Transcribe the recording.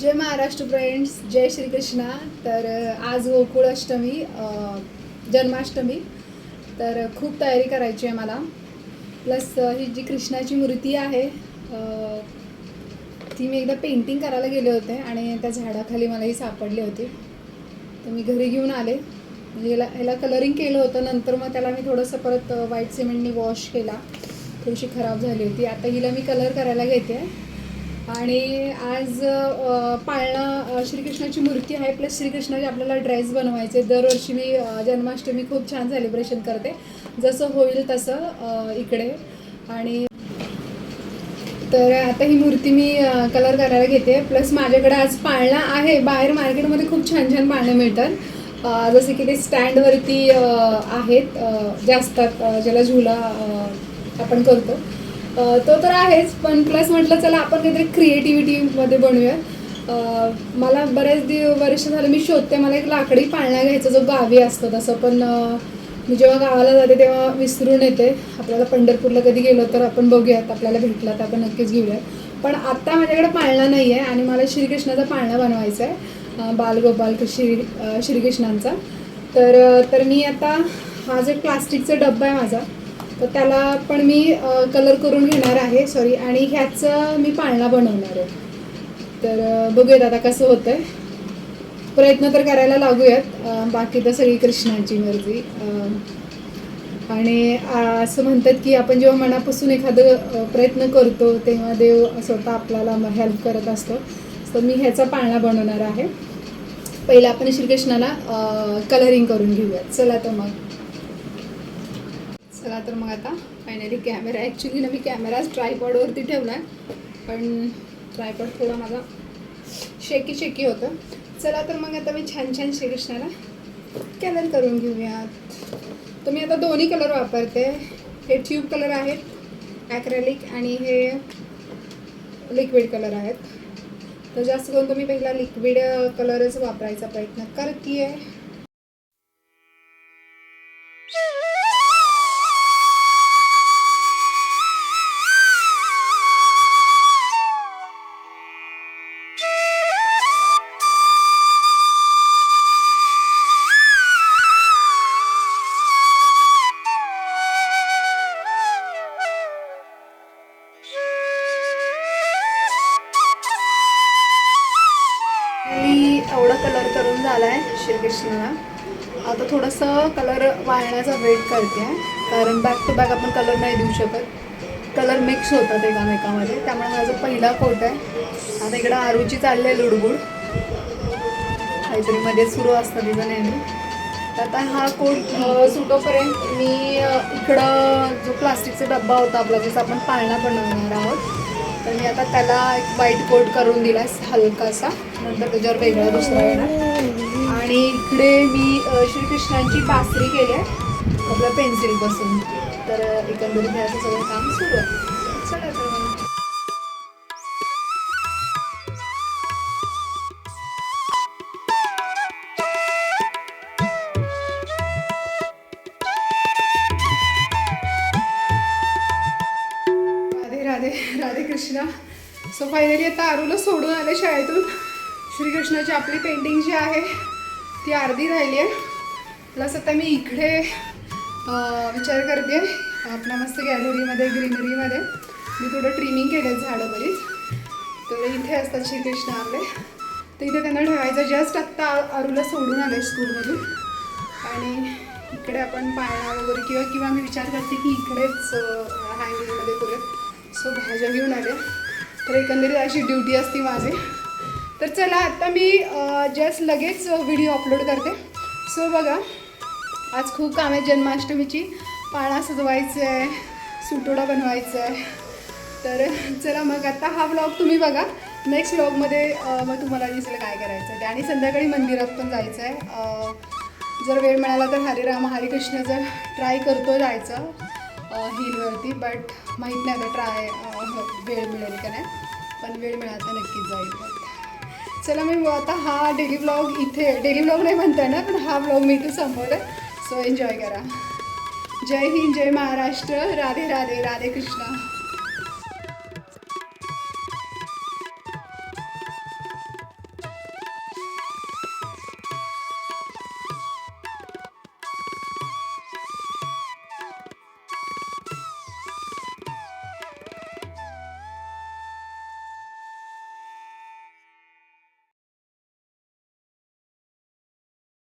जय Maharashtra friends जय श्रीकृष्णा तर आज गोकुळ अष्टमी जन्माष्टमी. तर खूप तयारी करायची आहे मला. प्लस ही जी कृष्णाची मूर्ती आहे ती मी एकदा पेंटिंग करायला गेले होते आणि त्या झाडाखाली मला ही सापडली होती. तर मी घरी घेऊन आले. म्हणजे याला ह्याला कलरिंग केलं होतं. नंतर मग त्याला मी थोडंसं परत व्हाईट सिमेंटनी वॉश केला. थोडीशी खराब झाली होती. आता हिला मी कलर करायला घेते. आणि आज पाळणा श्रीकृष्णाची मूर्ती आहे प्लस श्रीकृष्णाचे आपल्याला ड्रेस बनवायचे. दरवर्षी मी जन्माष्टमी खूप छान सेलिब्रेशन करते. जसं होईल तसं इकडे. आणि तर आता ही मूर्ती मी कलर करायला घेते. प्लस माझ्याकडे आज पाळणा आहे. बाहेर मार्केटमध्ये खूप छान छान पाळणे मिळतात. जसे की ते स्टँडवरती आहेत. जास्त जे असतात ज्याला झुला आपण करतो. तो तर आहेच पण प्लस म्हटलं चला आपण काहीतरी क्रिएटिव्हिटीमध्ये बनवूया. मला बरेच दिव वर्ष झालं मी शोधते मला एक लाकडी पाळणा घ्यायचा जो गावी असतो तसं पण मी जेव्हा गावाला जाते तेव्हा विसरून येते. आपल्याला पंढरपूरला कधी गेलो तर आपण बघूयात आपल्याला भेटला तर आपण नक्कीच घेऊयात पण आत्ता माझ्याकडे पाळणा नाही आहे आणि मला श्रीकृष्णाचा पाळणा बनवायचा आहे बालगोपाल श्री श्रीकृष्णांचा. तर तर मी आता हा जो प्लास्टिकचा डब्बा आहे माझा तर त्याला पण मी कलर करून घेणार आहे सॉरी आणि ह्याचं मी पाळणा बनवणार आहे. तर बघूयात आता कसं आहे प्रयत्न तर करायला लागूयात. बाकी तर सगळी कृष्णाची मर्जी. आणि असं म्हणतात की आपण जेव्हा मनापासून एखादं प्रयत्न करतो तेव्हा देव स्वतः आपल्याला हेल्प करत असतो. तर मी ह्याचा पाळणा बनवणार आहे. पहिला आपण श्रीकृष्णाला कलरिंग करून घेऊयात. चला तर मग. चला तर मग आता फायनली कॅमेरा ॲक्च्युली ना मी कॅमेराच ट्रायपॉडवरती ठेवला आहे पण ट्रायपॉड थोडा माझा शेकी शेकी होतं. चला तर मग आता मी छान छान श्रीकृष्णाला कलर करून घेऊयात. तर मी आता दोन्ही कलर वापरते. हे ट्यूब कलर आहेत ॲक्रेलिक आणि हे लिक्विड कलर आहेत. तर जास्त करून तुम्ही पहिला लिक्विड कलरच uh, वापरायचा प्रयत्न करते आहे कलर आहे श्रीकृष्णाला. आता थोडंसं कलर वाळण्याचा वेट करते. कारण बॅक टू बॅक आपण कलर नाही देऊ शकत. कलर मिक्स होतात एकामेकामध्ये. त्यामुळे माझा पहिला कोट आहे. आता इकडं आरूची चालली आहे लुडबुड. काहीतरी मध्ये सुरू असतं तिचं नेहमी. तर आता हा कोट सुटोपर्यंत मी इकडं जो प्लास्टिकचा डब्बा होता आपला जसं आपण पाळणा बनवणार आहोत तर मी आता त्याला एक व्हाईट कोट करून दिला हलकासा. नंतर त्याच्यावर वेगळा दुसरा येणार. आणि इकडे मी श्रीकृष्णांची बासरी केली आहे. आपल्या पेन्सिलपासून तर एकंदरीत असं सगळं काम सुरू आहे. चला तर राधे राधे कृष्णा. सो फायनली आता आरूला सोडून आले शाळेतून. श्रीकृष्णाची आपली पेंटिंग जी आहे ती अर्धी राहिली आहे. प्लस आता मी इकडे विचार करते. आपल्या मस्त गॅलरीमध्ये ग्रीनरीमध्ये मी थोडं ट्रिमिंग केलं आहे झाडं बरीच. तर इथे असतात श्रीकृष्ण आपले तर इथे त्यांना ठेवायचं जस्ट आत्ता आरूला सोडून आले स्कूलमधून आणि इकडे आपण पाळणा वगैरे किंवा किंवा मी विचार करते की इकडेच हँगिंगमध्ये करूयात सो भाज्या घेऊन आले. तर एकंदरीत अशी ड्युटी असते माझी. तर चला आत्ता मी जस्ट लगेच व्हिडिओ अपलोड करते. सो बघा आज खूप काम आहे जन्माष्टमीची. पाळणा सजवायचं आहे सुटोडा बनवायचं आहे तर चला मग आता हा व्लॉग तुम्ही बघा. नेक्स्ट व्लॉगमध्ये मग तुम्हाला दिसेल काय करायचं ते. आणि संध्याकाळी मंदिरात पण जायचं आहे जर वेळ मिळाला तर हरिराम जर ट्राय करतो जायचं हिलवरती. बट माहीत नाही आता ट्राय वेळ मिळेल का नाही. पण वेळ मिळाला तर नक्कीच जाईल. चला मी आता हा डेली ब्लॉग इथे डेली ब्लॉग नाही म्हणता ना पण हा ब्लॉग मी इथे संपवलं सो एन्जॉय करा. जय हिंद जय महाराष्ट्र. राधे राधे राधे कृष्णा.